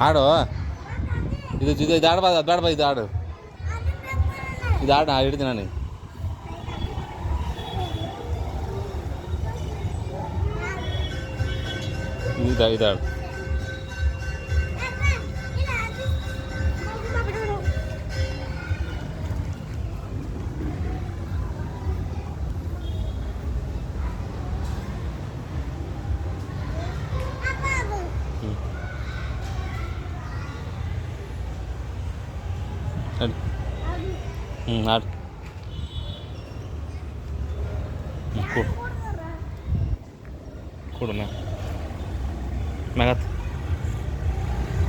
ಆಡು ಇದು ಇದು ಇದು ಆಡ್ಬಾರ್ದು ಅದು ಬೇಡ ಇದು ಆಡು ಇದು ಆಡು ನಾ ಹಿಡ್ತೀನಿ ನಾನು ಇದು ಇದು ನಡಿ ಹ್ಞೂ ಆಡು ಹ್ಞೂ ಕೊಡು ಕೊಡು ಮ್ಯಾಗ ಮ್ಯಾಗತ್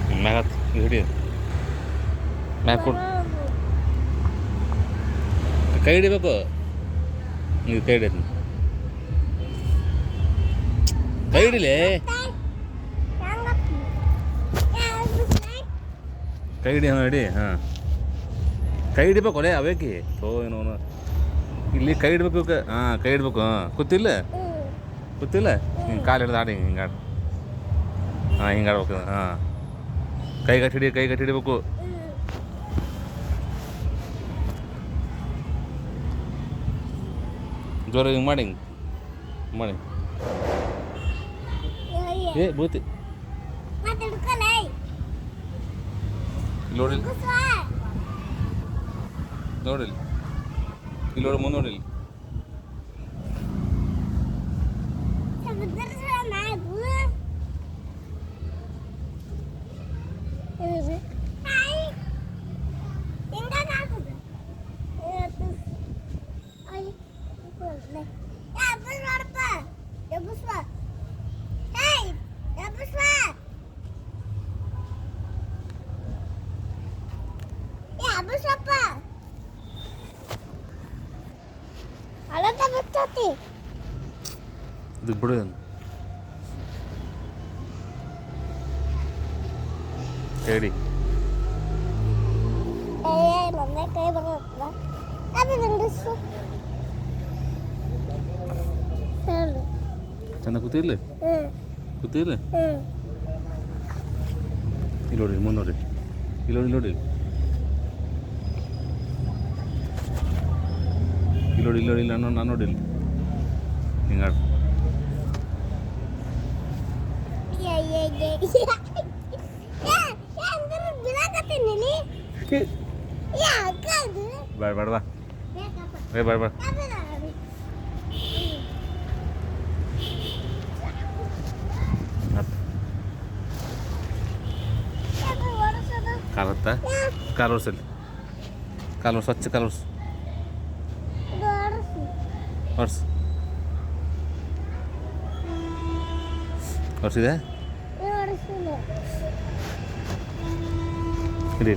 ಹ್ಞೂ ಮ್ಯಾಗತ್ ಇದು ಹಿಡಿ ಮ್ಯಾಗ ಕೊಡು ಕೈ ಹಿಡಿಬೇಕು ಇದು ಕೈ ಹಿಡಿಯತ್ನಿ ಕೈ ಹಿಡಿಲೇ ಕೈ ಹಿಡಿ ಹಾಂ ಹಿಡಿ ಹಾಂ ಕೈ ಹಿಡಿಬೇಕು ಒಲೆ ಅವೇಕಿ? ತೋ ಏನೋ ಇಲ್ಲಿ ಕೈ ಹಿಡ್ಬೇಕು ಇವಕ್ಕೆ. ಹಾಂ ಕೈ ಹಿಡ್ಬೇಕು ಹಾಂ. ಗೊತ್ತಿಲ್ಲ? ಗೊತ್ತಿಲ್ಲ? ಹಿಂಗೆ ಕಾಲು ಹಿಡ್ದು ಆಡಿ ಹಿಂಗೆ ಆಡಿ. ಹಾಂ ಹಿಂಗೆ ಆಡ್ಬೇಕು ಹಾಂ. ಕೈ ಗಟ್ಟಿ ಹಿಡಿ ಕೈ ಗಟ್ಟಿ ಹಿಡಿಬೇಕು ಜೋರ ಹಿಂಗೆ ಮಾಡಿ ಹಿಂಗೆ. ಮಾಡಿ. ಏ ಬೂತಿ ನೋಡಿ ನೋಡಿಲ್ಲ ಇಲ್ಲಿ ನೋಡಿ ಮುಂದೆ ನೋಡಿಲ್ಲ ಅಳತ ಬರ್ತತಿ ഇത് ഇവിടെയാണ് ശരി ചെന്ന കുത്തിയില്ലേ? കുത്തിയില്ലേ? ഇല്ലോടി മുന്നോട്ട് ഇല്ലോടി ഇല്ലോടി ഇല്ലോടി ഇല്ലോടി ഇല്ല അണ്ണോടില്ല Ingat. Iya, iya, iya. Ya, ya, terus bilang kata ini. Ya, kan. Bar-bar baik. Ya, baik, Eh, bar-bar. Kapan? Carrot है carousel carousel अच्छे carousel horse horse ವರ್ಷಿದೆ ಇಡೀ